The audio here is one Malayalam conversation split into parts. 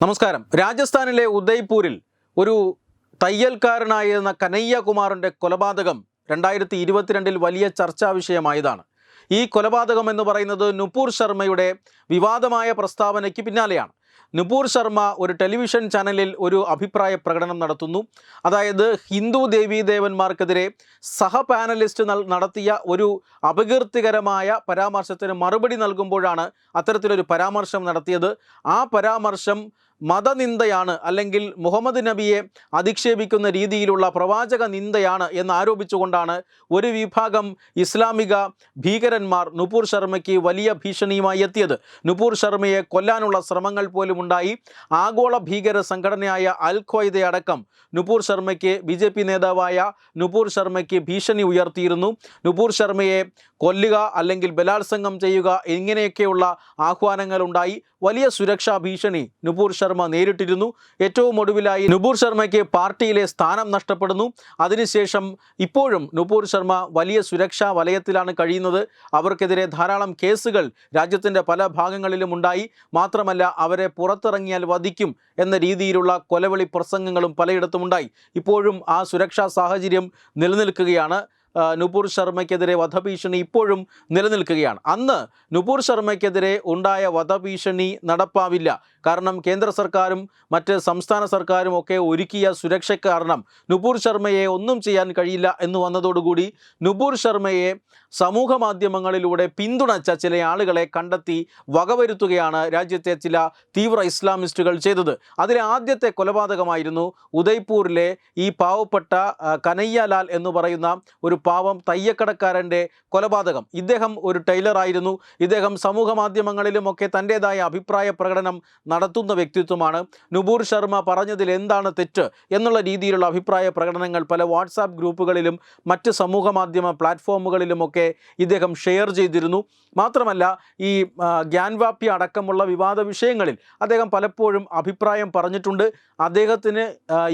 നമസ്കാരം. രാജസ്ഥാനിലെ ഉദയ്പൂരിൽ ഒരു തയ്യൽക്കാരനായിരുന്ന കനയ്യകുമാറിന്റെ കൊലപാതകം രണ്ടായിരത്തി ഇരുപത്തിരണ്ടിൽ വലിയ ചർച്ചാ വിഷയമായതാണ്. ഈ കൊലപാതകം എന്ന് പറയുന്നത് നുപൂർ ശർമ്മയുടെ വിവാദമായ പ്രസ്താവനയ്ക്ക് പിന്നാലെയാണ്. നുപൂർ ശർമ്മ ഒരു ടെലിവിഷൻ ചാനലിൽ ഒരു അഭിപ്രായ പ്രകടനം നടത്തുന്നു. അതായത് ഹിന്ദു ദേവീദേവന്മാർക്കെതിരെ സഹ പാനലിസ്റ്റ് നടത്തിയ ഒരു അപകീർത്തികരമായ പരാമർശത്തിന് മറുപടി നൽകുമ്പോഴാണ് അത്തരത്തിലൊരു പരാമർശം നടത്തിയത്. ആ പരാമർശം മതനിന്ദയാണ് അല്ലെങ്കിൽ മുഹമ്മദ് നബിയെ അധിക്ഷേപിക്കുന്ന രീതിയിലുള്ള പ്രവാചക നിന്ദയാണ് എന്ന് ആരോപിച്ചുകൊണ്ടാണ് ഒരു വിഭാഗം ഇസ്ലാമിക ഭീകരന്മാർ നുപൂർ ശർമ്മയ്ക്ക് വലിയ ഭീഷണിയുമായി എത്തിയത്. നുപൂർ ശർമ്മയെ കൊല്ലാനുള്ള ശ്രമങ്ങൾ പോലും ഉണ്ടായി. ആഗോള ഭീകര സംഘടനയായ അൽ ഖ്വയ്ദ അടക്കം നുപൂർ ശർമ്മയ്ക്ക് ബി ജെ പി നേതാവായ നുപൂർ ശർമ്മയ്ക്ക് ഭീഷണി ഉയർത്തിയിരുന്നു. നുപൂർ ശർമ്മയെ കൊല്ലുക അല്ലെങ്കിൽ ബലാത്സംഗം ചെയ്യുക ഇങ്ങനെയൊക്കെയുള്ള ആഹ്വാനങ്ങൾ ഉണ്ടായി വലിയ സുരക്ഷാ ഭീഷണി നുപൂർ ശർമ്മ നേരിട്ടിരുന്നു. ഏറ്റവും ഒടുവിലായി നുപൂർ ശർമ്മയ്ക്ക് പാർട്ടിയിലെ സ്ഥാനം നഷ്ടപ്പെടുന്നു. അതിനുശേഷം ഇപ്പോഴും നുപൂർ ശർമ്മ വലിയ സുരക്ഷാ വലയത്തിലാണ് കഴിയുന്നത്. അവർക്കെതിരെ ധാരാളം കേസുകൾ രാജ്യത്തിന്റെ പല ഭാഗങ്ങളിലും ഉണ്ടായി. മാത്രമല്ല അവരെ പുറത്തിറങ്ങിയാൽ വധിക്കും എന്ന രീതിയിലുള്ള കൊലവിളി പ്രസംഗങ്ങളും പലയിടത്തും ഉണ്ടായി ഇപ്പോഴും ആ സുരക്ഷാ സാഹചര്യം നിലനിൽക്കുകയാണ്. നുപൂർ ശർമ്മയ്ക്കെതിരെ വധഭീഷണി ഇപ്പോഴും നിലനിൽക്കുകയാണ്. അന്ന് നുപൂർ ശർമ്മയ്ക്കെതിരെ ഉണ്ടായ വധഭീഷണി നടപ്പാവില്ല. കാരണം കേന്ദ്ര സർക്കാരും മറ്റ് സംസ്ഥാന സർക്കാരും ഒക്കെ ഒരുക്കിയ സുരക്ഷ കാരണം നുപൂർ ശർമ്മയെ ഒന്നും ചെയ്യാൻ കഴിയില്ല എന്ന് വന്നതോടുകൂടി നുപൂർ ശർമ്മയെ സമൂഹ മാധ്യമങ്ങളിലൂടെ പിന്തുണച്ച ചില ആളുകളെ കണ്ടെത്തി വകവരുത്തുകയാണ് രാജ്യത്തെ ചില തീവ്ര ഇസ്ലാമിസ്റ്റുകൾ ചെയ്തത്. അതിലെ ആദ്യത്തെ കൊലപാതകമായിരുന്നു ഉദയ്പൂരിലെ ഈ പാവപ്പെട്ട കനയ്യലാൽ എന്ന് പറയുന്ന ഒരു പാവം തയ്യക്കടക്കാരന്റെ കൊലപാതകം. ഇദ്ദേഹം ഒരു ടൈലറായിരുന്നു ഇദ്ദേഹം സമൂഹ മാധ്യമങ്ങളിലുമൊക്കെ തന്റെതായ അഭിപ്രായ പ്രകടനം നടത്തുന്ന വ്യക്തിത്വമാണ്. നുപൂർ ശർമ്മ പറഞ്ഞതിൽ എന്താണ് തെറ്റ് എന്നുള്ള രീതിയിലുള്ള അഭിപ്രായ പ്രകടനങ്ങൾ പല വാട്സാപ്പ് ഗ്രൂപ്പുകളിലും മറ്റ് സമൂഹ മാധ്യമ പ്ലാറ്റ്ഫോമുകളിലുമൊക്കെ ഇദ്ദേഹം ഷെയർ ചെയ്തിരുന്നു. മാത്രമല്ല ഈ ഗ്യാൻവാപ്യ അടക്കമുള്ള വിവാദ വിഷയങ്ങളിൽ അദ്ദേഹം പലപ്പോഴും അഭിപ്രായം പറഞ്ഞിട്ടുണ്ട്. അദ്ദേഹത്തിന്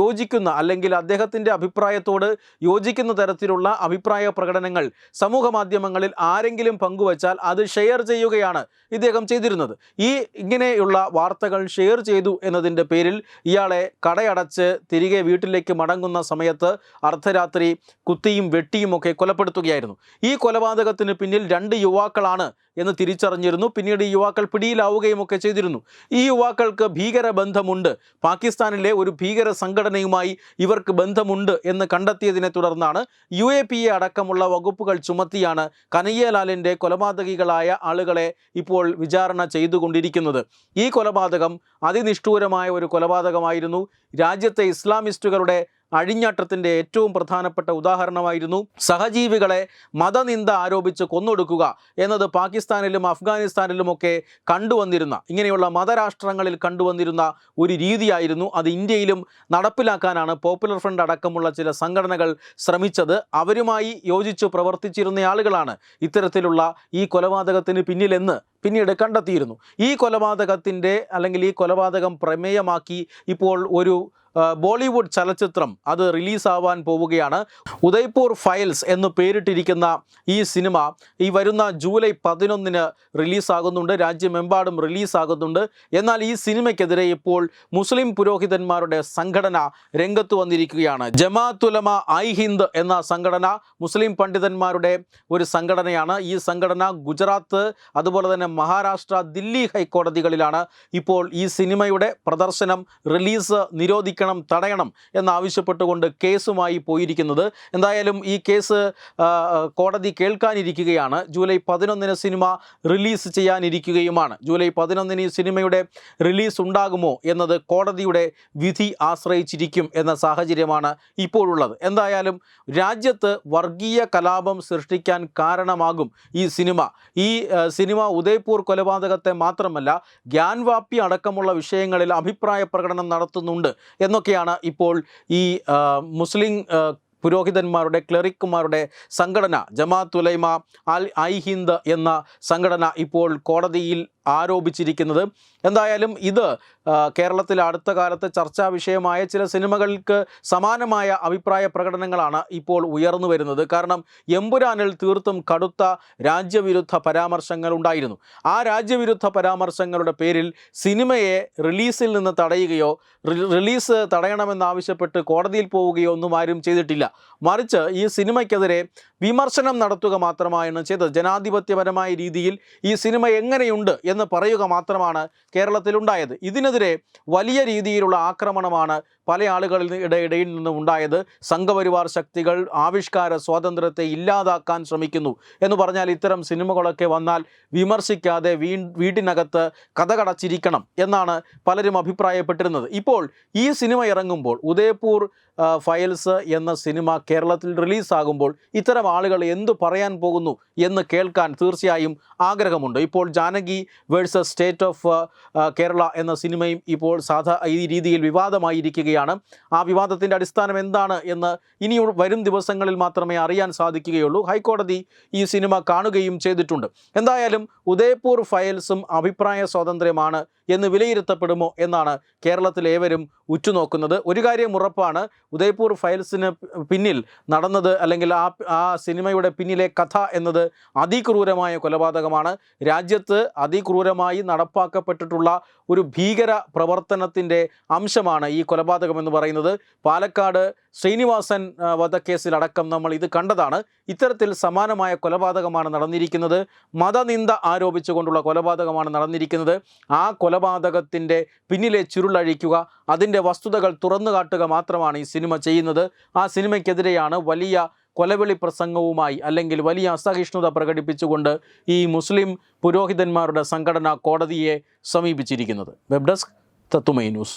യോജിക്കുന്ന അല്ലെങ്കിൽ അദ്ദേഹത്തിന്റെ അഭിപ്രായത്തോട് യോജിക്കുന്ന തരത്തിലുള്ള അഭിപ്രായ പ്രകടനങ്ങൾ സമൂഹ മാധ്യമങ്ങളിൽ ആരെങ്കിലും പങ്കുവച്ചാൽ അത് ഷെയർ ചെയ്യുകയാണ് ഇദ്ദേഹം ചെയ്തിരുന്നത്. ഈ ഇങ്ങനെയുള്ള വാർത്തകൾ ഷെയർ ചെയ്തു എന്നതിന്റെ പേരിൽ ഇയാളെ കടയടച്ച് തിരികെ വീട്ടിലേക്ക് മടങ്ങുന്ന സമയത്ത് അർദ്ധരാത്രി കുത്തിയും വെട്ടിയും ഒക്കെ കൊലപ്പെടുത്തുകയായിരുന്നു. ഈ കൊലപാതകത്തിന് പിന്നിൽ രണ്ട് യുവാക്കളാണ് എന്ന് തിരിച്ചറിഞ്ഞിരുന്നു. പിന്നീട് ഈ യുവാക്കൾ പിടിയിലാവുകയും ഒക്കെ ചെയ്തിരുന്നു. ഈ യുവാക്കൾക്ക് ഭീകര ബന്ധമുണ്ട്. പാകിസ്ഥാനിലെ ഒരു ഭീകര സംഘടനയുമായി ഇവർക്ക് ബന്ധമുണ്ട് എന്ന് കണ്ടെത്തിയതിനെ തുടർന്നാണ് യു അടക്കമുള്ള വകുപ്പുകൾ ചുമത്തിയാണ് കനയ്യലാലിന്റെ കൊലപാതകികളായ ആളുകളെ ഇപ്പോൾ വിചാരണ ചെയ്തുകൊണ്ടിരിക്കുന്നത്. ഈ കൊലപാതകം അതിനിഷ്ഠൂരമായ ഒരു കൊലപാതകമായിരുന്നു. രാജ്യത്തെ ഇസ്ലാമിസ്റ്റുകളുടെ അഴിഞ്ഞാട്ടത്തിന്റെ ഏറ്റവും പ്രധാനപ്പെട്ട ഉദാഹരണമായിരുന്നു സഹജീവികളെ മതനിന്ദ ആരോപിച്ച് കൊന്നൊടുക്കുക എന്നത് പാകിസ്ഥാനിലും അഫ്ഗാനിസ്ഥാനിലുമൊക്കെ കണ്ടുവന്നിരുന്ന ഇങ്ങനെയുള്ള മതരാഷ്ട്രങ്ങളിൽ കണ്ടുവന്നിരുന്ന ഒരു രീതിയായിരുന്നു അത് ഇന്ത്യയിലും നടപ്പിലാക്കാനാണ് പോപ്പുലർ ഫ്രണ്ട് അടക്കമുള്ള ചില സംഘടനകൾ ശ്രമിച്ചത്. അവരുമായി യോജിച്ച് പ്രവർത്തിച്ചിരുന്ന ആളുകളാണ് ഇത്തരത്തിലുള്ള ഈ കൊലപാതകത്തിന് പിന്നിലെന്ന് പിന്നീട് കണ്ടെത്തിയിരുന്നു. ഈ കൊലപാതകത്തിന്റെ അല്ലെങ്കിൽ ഈ കൊലപാതകം പ്രമേയമാക്കി ഇപ്പോൾ ഒരു ബോളിവുഡ് ചലച്ചിത്രം അത് റിലീസാവാൻ പോവുകയാണ്. ഉദയ്പൂർ ഫയൽസ് എന്ന് പേരിട്ടിരിക്കുന്ന ഈ സിനിമ ഈ വരുന്ന ജൂലൈ പതിനൊന്നിന് റിലീസാകുന്നുണ്ട്. രാജ്യമെമ്പാടും റിലീസാകുന്നുണ്ട്. എന്നാൽ ഈ സിനിമയ്ക്കെതിരെ ഇപ്പോൾ മുസ്ലിം പുരോഹിതന്മാരുടെ സംഘടന രംഗത്ത് വന്നിരിക്കുകയാണ്. ജമാഅത്തുലമ ഐ ഹിന്ദ് എന്ന സംഘടന മുസ്ലിം പണ്ഡിതന്മാരുടെ ഒരു സംഘടനയാണ്. ഈ സംഘടന ഗുജറാത്ത് അതുപോലെ തന്നെ മഹാരാഷ്ട്ര ദില്ലി ഹൈക്കോടതികളിലാണ് ഇപ്പോൾ ഈ സിനിമയുടെ പ്രദർശനം റിലീസ് നിരോധിക്കണം തടയണം എന്നാവശ്യപ്പെട്ടുകൊണ്ട് കേസുമായി പോയിരിക്കുന്നത്. എന്തായാലും ഈ കേസ് കോടതി കേൾക്കാനിരിക്കുകയാണ്. ജൂലൈ പതിനൊന്നിന് സിനിമ റിലീസ് ചെയ്യാനിരിക്കുകയുമാണ്. ജൂലൈ പതിനൊന്നിന് ഈ സിനിമയുടെ റിലീസ് ഉണ്ടാകുമോ എന്നത് കോടതിയുടെ വിധി ആശ്രയിച്ചിരിക്കും എന്ന സാഹചര്യമാണ് ഇപ്പോഴുള്ളത്. എന്തായാലും രാജ്യത്ത് വർഗീയ കലാപം സൃഷ്ടിക്കാൻ കാരണമാകും ഈ സിനിമ. ഈ സിനിമ ഉദയ്പൂർ കൊലപാതകത്തെ മാത്രമല്ല ഗ്യാൻവാപ്പി അടക്കമുള്ള വിഷയങ്ങളിൽ അഭിപ്രായ പ്രകടനം നടത്തുന്നുണ്ട് എന്നൊക്കെയാണ് ഇപ്പോൾ ഈ മുസ്ലിം പുരോഹിതന്മാരുടെ ക്ലറിക്കുമാരുടെ സംഘടന ജമാഅത്ത് ഉലൈമ അൽ ഐ ഹിന്ദ് എന്ന സംഘടന ഇപ്പോൾ കോടതിയിൽ ആരോപിച്ചിരിക്കുന്നത്. എന്തായാലും ഇത് കേരളത്തിൽ അടുത്ത കാലത്ത് ചർച്ചാ വിഷയമായ ചില സിനിമകൾക്ക് സമാനമായ അഭിപ്രായ പ്രകടനങ്ങളാണ് ഇപ്പോൾ ഉയർന്നു വരുന്നത്. കാരണം എമ്പുരാനിൽ തീർത്തും കടുത്ത രാജ്യവിരുദ്ധ പരാമർശങ്ങൾ ഉണ്ടായിരുന്നു. ആ രാജ്യവിരുദ്ധ പരാമർശങ്ങളുടെ പേരിൽ സിനിമയെ റിലീസിൽ നിന്ന് തടയുകയോ റിലീസ് തടയണമെന്നാവശ്യപ്പെട്ട് കോടതിയിൽ പോവുകയോ ഒന്നും ആരും ചെയ്തിട്ടില്ല. മറിച്ച് ഈ സിനിമയ്ക്കെതിരെ വിമർശനം നടത്തുക മാത്രമാണ് ചെയ്തത്. ജനാധിപത്യപരമായ രീതിയിൽ ഈ സിനിമ എങ്ങനെയുണ്ട് എന്ന് പറയുക മാത്രമാണ് കേരളത്തിലുണ്ടായത്. ഇതിനെതിരെ വലിയ രീതിയിലുള്ള ആക്രമണമാണ് പല ആളുകളുടെ ഇടയിൽ നിന്നും ഉണ്ടായത് സംഘപരിവാർ ശക്തികൾ ആവിഷ്കാര സ്വാതന്ത്ര്യത്തെ ഇല്ലാതാക്കാൻ ശ്രമിക്കുന്നു എന്ന് പറഞ്ഞാൽ ഇത്തരം സിനിമകളൊക്കെ വന്നാൽ വിമർശിക്കാതെ വീ വീട്ടിനകത്ത് കഥകടച്ചിരിക്കണം എന്നാണ് പലരും അഭിപ്രായപ്പെട്ടിരുന്നത്. ഇപ്പോൾ ഈ സിനിമ ഇറങ്ങുമ്പോൾ ഉദയപൂർ ഫയൽസ് എന്ന സിനിമ കേരളത്തിൽ റിലീസാകുമ്പോൾ ഇത്തരം ആളുകൾ എന്തു പറയാൻ പോകുന്നു എന്ന് കേൾക്കാൻ തീർച്ചയായും ആഗ്രഹമുണ്ട്. ഇപ്പോൾ Janaki versus state of Kerala എന്ന സിനിമയും ഇപ്പോൾ സാധാ ഈ രീതിയിൽ വിവാദമായിരിക്കുകയാണ്. ആ വിവാദത്തിന്റെ അടിസ്ഥാനം എന്താണ് എന്ന് ഇനി വരും ദിവസങ്ങളിൽ മാത്രമേ അറിയാൻ സാധിക്കുകയുള്ളൂ. ഹൈക്കോടതി ഈ സിനിമ കാണുകയും ചെയ്തിട്ടുണ്ട്. എന്തായാലും ഉദയപൂർ ഫയൽസും അഭിപ്രായ സ്വാതന്ത്ര്യമാണ് എന്ന് വിലയിരുത്തപ്പെടുമോ എന്നാണ് കേരളത്തിലേവരും ഉറ്റുനോക്കുന്നത്. ഒരു കാര്യം ഉറപ്പാണ് ഉദയ്പൂർ ഫയൽസിന് പിന്നിൽ നടന്നത് അല്ലെങ്കിൽ ആ ആ സിനിമയുടെ പിന്നിലെ കഥ എന്നത് അതിക്രൂരമായ കൊലപാതകമാണ്. രാജ്യത്ത് അതിക്രൂരമായി നടപ്പാക്കപ്പെട്ടിട്ടുള്ള ഒരു ഭീകര പ്രവർത്തനത്തിന്റെ അംശമാണ് ഈ കൊലപാതകം എന്ന് പറയുന്നത്. പാലക്കാട് ശ്രീനിവാസൻ വധക്കേസിലടക്കം നമ്മൾ ഇത് കണ്ടതാണ്. ഇത്തരത്തിൽ സമാനമായ കൊലപാതകമാണ് നടന്നിരിക്കുന്നത്. മതനിന്ദ ആരോപിച്ചുകൊണ്ടുള്ള കൊലപാതകമാണ് നടന്നിരിക്കുന്നത്. ആ കൊലപാതകത്തിന്റെ പിന്നിലെ ചുരുളഴിക്കുക അതിന്റെ വസ്തുതകൾ തുറന്നു കാട്ടുക മാത്രമാണ് ഈ സിനിമ ചെയ്യുന്നത്. ആ സിനിമയ്ക്കെതിരെയാണ് വലിയ കൊലവിളി പ്രസംഗവുമായി അല്ലെങ്കിൽ വലിയ അസഹിഷ്ണുത പ്രകടിപ്പിച്ചുകൊണ്ട് ഈ മുസ്ലിം പുരോഹിതന്മാരുടെ സംഘടന കോടതിയെ സമീപിച്ചിരിക്കുന്നത്. Web desk Tattvamayi news.